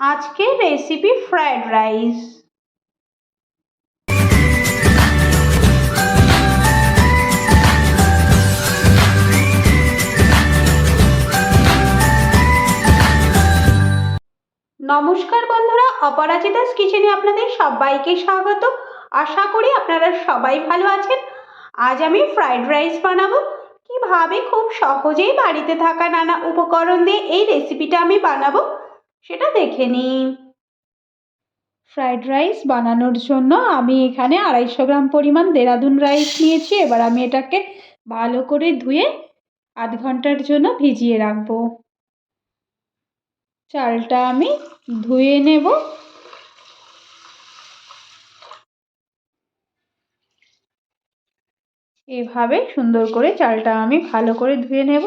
আজকের recipe fried rice নমস্কার বন্ধুরা অপরাজিতাস কিচেনে আপনাদের সবাইকে স্বাগত। আশা করি আপনারা সবাই ভালো আছেন। আজ আমি ফ্রাইড রাইস বানাবো। কীভাবে খুব সহজেই বাড়িতে থাকা নানা উপকরণ দিয়ে এই রেসিপিটা আমি বানাবো। সেটা দেখে নিই ফ্রাইড রাইস বানানোর জন্য আমি এখানে আড়াইশো গ্রাম পরিমাণ দেরাদুন রাইস নিয়েছি। এবার আমি এটাকে ভালো করে ধুয়ে আধ ঘণ্টার জন্য ভিজিয়ে রাখব। চালটা আমি ধুয়ে নেব। এভাবে সুন্দর করে চালটা আমি ভালো করে ধুয়ে নেব।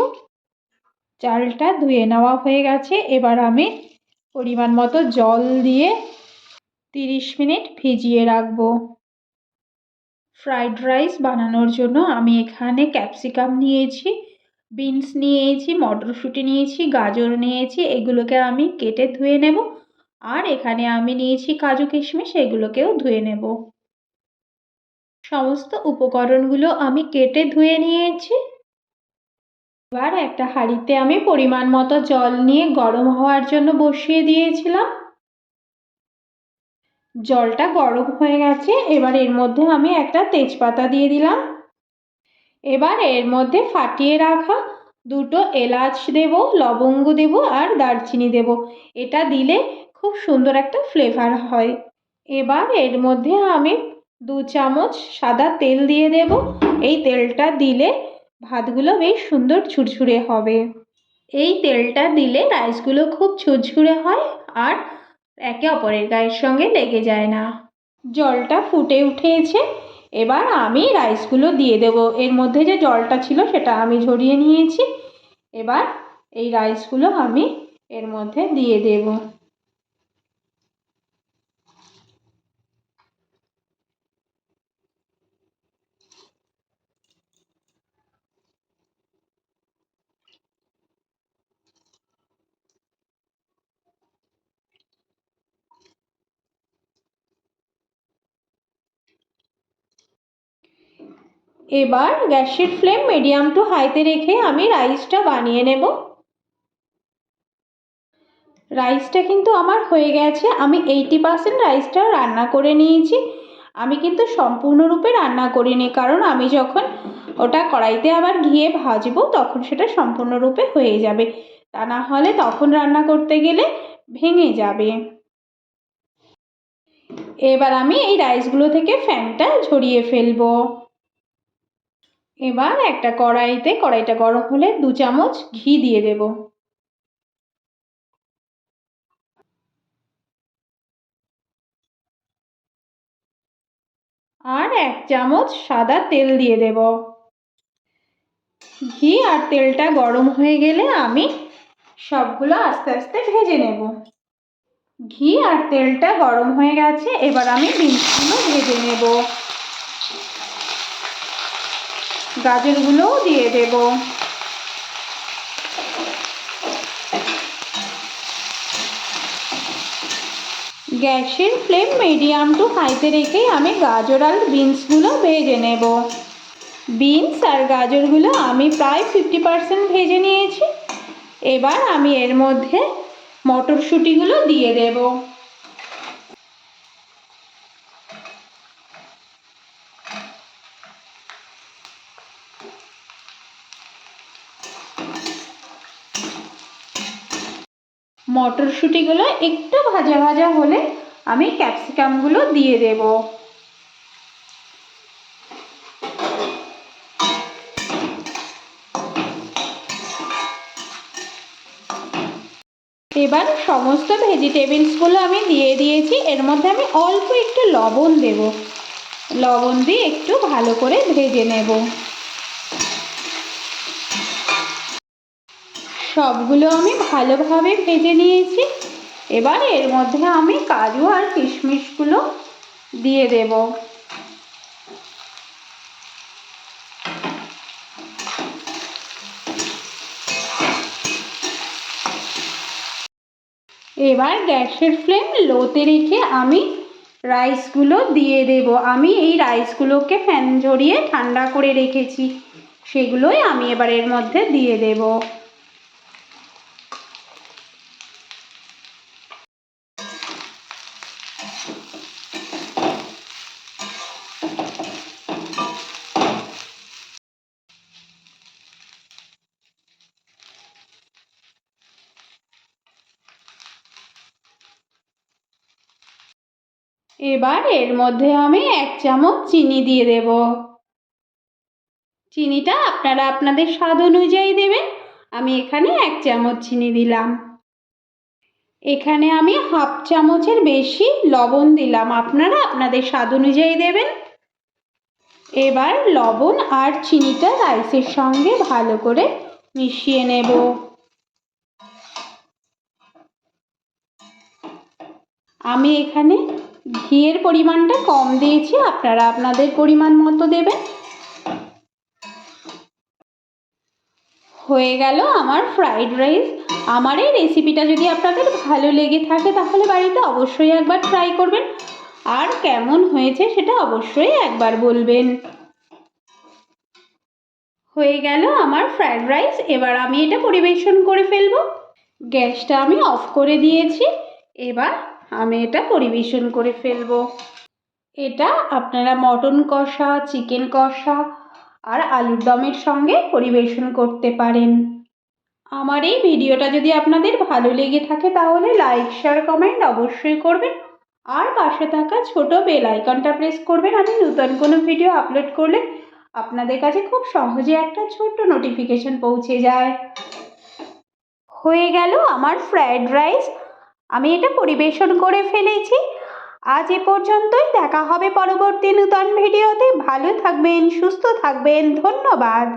চালটা ধুয়ে নেওয়া হয়ে গেছে। এবার আমি পরিমাণ মতো জল দিয়ে তিরিশ মিনিট ভিজিয়ে রাখব। ফ্রাইড রাইস বানানোর জন্য আমি এখানে ক্যাপসিকাম নিয়েছি, বিনস নিয়েছি, মটরশুঁটি নিয়েছি, গাজর নিয়েছি, এগুলোকে আমি কেটে ধুয়ে নেব। আর এখানে আমি নিয়েছি কাজু কিশমিশ, এগুলোকেও ধুয়ে নেব। সমস্ত উপকরণগুলো আমি কেটে ধুয়ে নিয়েছি। এবার একটা হাঁড়িতে আমি পরিমাণ মতো জল নিয়ে গরম হওয়ার জন্য বসিয়ে দিয়েছিলাম। জলটা গরম হয়ে গেছে, এবার এর মধ্যে আমি একটা তেজপাতা দিয়ে দিলাম। এবার এর মধ্যে ফাটিয়ে রাখা দুটো এলাচ দেব, লবঙ্গ দেব আর দারচিনি দেব। এটা দিলে খুব সুন্দর একটা ফ্লেভার হয়। এবার এর মধ্যে আমি দু চামচ সাদা তেল দিয়ে দেব। এই তেলটা দিলে ভাতগুলো বেশ সুন্দর ঝুরঝুরে হবে। এই তেলটা দিলে রাইসগুলো খুব ঝুরঝুরে হয় আর একে অপরের গায়ের সঙ্গে লেগে যায় না। জলটা ফুটে উঠেছে। এবার আমি রাইসগুলো দিয়ে দেব। এর মধ্যে যে জলটা ছিল সেটা আমি ঝরিয়ে নিয়েছি। এবার এই রাইসগুলো আমি এর মধ্যে দিয়ে দেব। এবার গ্যাসের ফ্লেম মিডিয়াম টু হাইতে রেখে আমি রাইসটা বানিয়ে নেব। রাইসটা কিন্তু আমার হয়ে গেছে। আমি এইটি পার্সেন্ট রাইসটা রান্না করে নিয়েছি। আমি কিন্তু সম্পূর্ণরূপে রান্না করিনি, কারণ আমি যখন ওটা কড়াইতে আবার ঘিয়ে ভাজবো তখন সেটা সম্পূর্ণরূপে হয়ে যাবে। তা না হলে তখন রান্না করতে গেলে ভেঙে যাবে। এবার আমি এই রাইসগুলো থেকে ফ্যানটা ঝরিয়ে ফেলব। এবার একটা কড়াইতে, কড়াইটা গরম হলে দু চামচ ঘি দিয়ে দেব। আর এক চামচ সাদা তেল দিয়ে দেব। ঘি আর তেলটা গরম হয়ে গেলে আমি সবগুলো আস্তে আস্তে ভেজে নেব। ঘি আর তেলটা গরম হয়ে গেছে, এবার আমি বিনসগুলো ভেজে নেব। গাজরগুলোও দিয়ে দেব। গ্যাসের ফ্লেম মিডিয়াম টু হাইতে রেখে আমি গাজর আর বিনসগুলো ভেজে নেব। বিনস আর গাজরগুলো আমি প্রায় ফিফটি পারসেন্ট ভেজে নিয়েছি। এবার আমি এর মধ্যে মটরশুঁটিগুলো দিয়ে দেবো। মটরশুঁটিগুলো একটু ভাজা ভাজা হলে আমি ক্যাপসিকামগুলো দিয়ে দেব। এবার সমস্ত ভেজিটেবলসগুলো আমি দিয়ে দিয়েছি। এর মধ্যে আমি অল্প একটু লবণ দেব। লবণ দিয়ে একটু ভালো করে ভেজে নেব। সবগুলো আমি ভালোভাবে ভেজে নিয়েছি। এবার এর মধ্যে আমি কাজু আর কিশমিশগুলো দিয়ে দেব। এবার গ্যাসের ফ্লেম লোতে রেখে আমি রাইসগুলো দিয়ে দেব। আমি এই রাইসগুলোকে ফ্যান ঝরিয়ে ঠান্ডা করে রেখেছি। সেগুলোই আমি এবার এর মধ্যে দিয়ে দেব। এবার এর মধ্যে আমি এক চামচ চিনি দিয়ে দেব। চিনিটা আপনারা আপনাদের স্বাদ অনুযায়ী দেবেন। আমি এখানে এক চামচ চিনি দিলাম। এখানে আমি হাফ চামচের বেশি লবণ দিলাম। আপনারা আপনাদের স্বাদ অনুযায়ী দেবেন। এবার লবণ আর চিনিটা রাইসের সঙ্গে ভালো করে মিশিয়ে নেব। আমি এখানে ঘিয়ের পরিমাণটা কম দিয়েছি, আপনারা আপনাদের পরিমাণ মতো দেবেন। হয়ে গেল আমার ফ্রাইড রাইস আমার এই রেসিপিটা যদি আপনাদের ভালো লেগে থাকে, তাহলে বাড়িতে অবশ্যই একবার ট্রাই করবেন। আর কেমন হয়েছে সেটা অবশ্যই একবার বলবেন। হয়ে গেল আমার ফ্রাইড রাইস এবার আমি এটা পরিবেশন করে ফেলব। গ্যাসটা আমি অফ করে দিয়েছি। এবার আমি এটা পরিবেশন করে ফেলব। এটা আপনারা মটন কষা, চিকেন কষা আর আলুর দমের সঙ্গে পরিবেশন করতে পারেন। আমার এই ভিডিওটা যদি আপনাদের ভালো লেগে থাকে তাহলে লাইক, শেয়ার, কমেন্ট অবশ্যই করবেন। আর পাশে থাকা ছোট বেল আইকনটা প্রেস করবেন। আমি নতুন কোনো ভিডিও আপলোড করলে আপনাদের কাছে খুব সহজে একটা ছোট্ট নোটিফিকেশন পৌঁছে যায়। হয়ে গেল আমার ফ্রায়েড রাইস। আমি এটা পরিবেশন করে ফেলেছি। আজ এ পর্যন্তই দেখা হবে পরবর্তী নূতন ভিডিওতে। ভালো থাকবেন, সুস্থ থাকবেন। ধন্যবাদ।